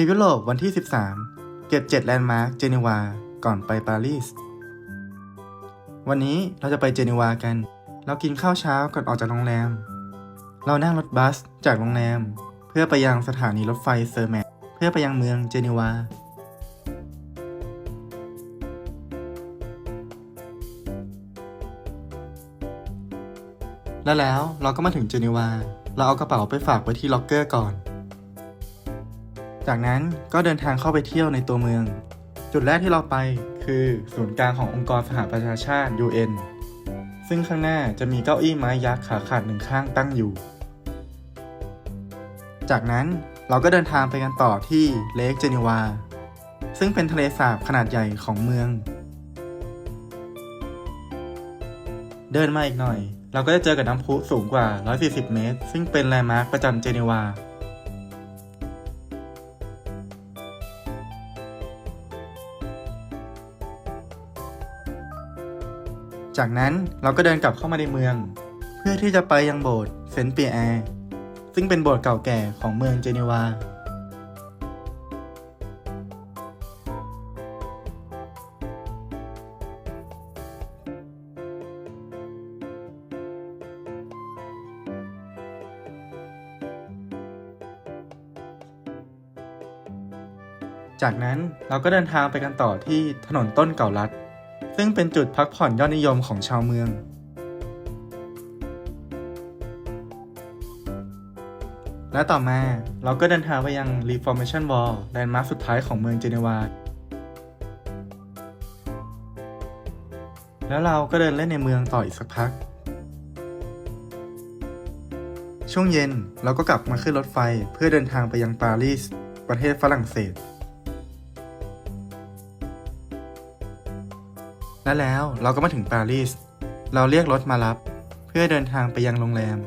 ทริปยุโรปวันที่ 13 เก็บ7แลนด์มาร์คเจนีวา ก่อนไปปารีส วันนี้เราจะไปเจนีวากัน เรากินข้าวเช้าก่อนออกจากโรงแรม เรานั่งรถบัสจากโรงแรม เพื่อไปยังสถานีรถไฟเซอร์แมทเพื่อไปยังเมืองเจนีวาและแล้วเราก็มาถึงเจนีวา เราเอากระเป๋าไปฝากไว้ที่ล็อกเกอร์ก่อน จากนั้นก็เดินทางเข้าไปเที่ยวในตัวเมือง จุดแรกที่เราไปคือศูนย์กลางขององค์กรสหประชาชาติ UN ซึ่งข้างหน้าจะมีเก้าอี้ไม้ยักษ์ขาขาดหนึ่งข้างตั้งอยู่ จากนั้นเราก็เดินทางไปกันต่อที่เลคเจนีวา ซึ่งเป็นทะเลสาบขนาดใหญ่ของเมือง เดินมาอีกหน่อย เราก็จะเจอกับน้ำพุสูงกว่า 140 เมตร ซึ่งเป็นแลนด์มาร์คประจำเจนีวา จากนั้นเราก็เดินกลับเข้ามาในเมือง เพื่อที่จะไปยังโบสถ์เซนต์เปียแอร์ซึ่งเป็นโบสถ์เก่าแก่ของเมืองเจนีวาจากนั้นเราก็เดินทางไปกันต่อที่ถนนต้นเก่าลัด ซึ่งเป็นจุดพักผ่อนยอดนิยมของชาวเมือง และต่อมาเราก็เดินทางไปยัง Reformation Wall แลนด์มาร์คสุดท้ายของเมืองเจนีวา แล้วเราก็เดินเล่นในเมืองต่ออีกสักพัก ช่วงเย็นเราก็กลับมาขึ้นรถไฟเพื่อเดินทางไปยังปารีส ประเทศฝรั่งเศส และแล้วเราก็มาถึงปารีส เราเรียกรถมารับ เพื่อเดินทางไปยังโรงแรม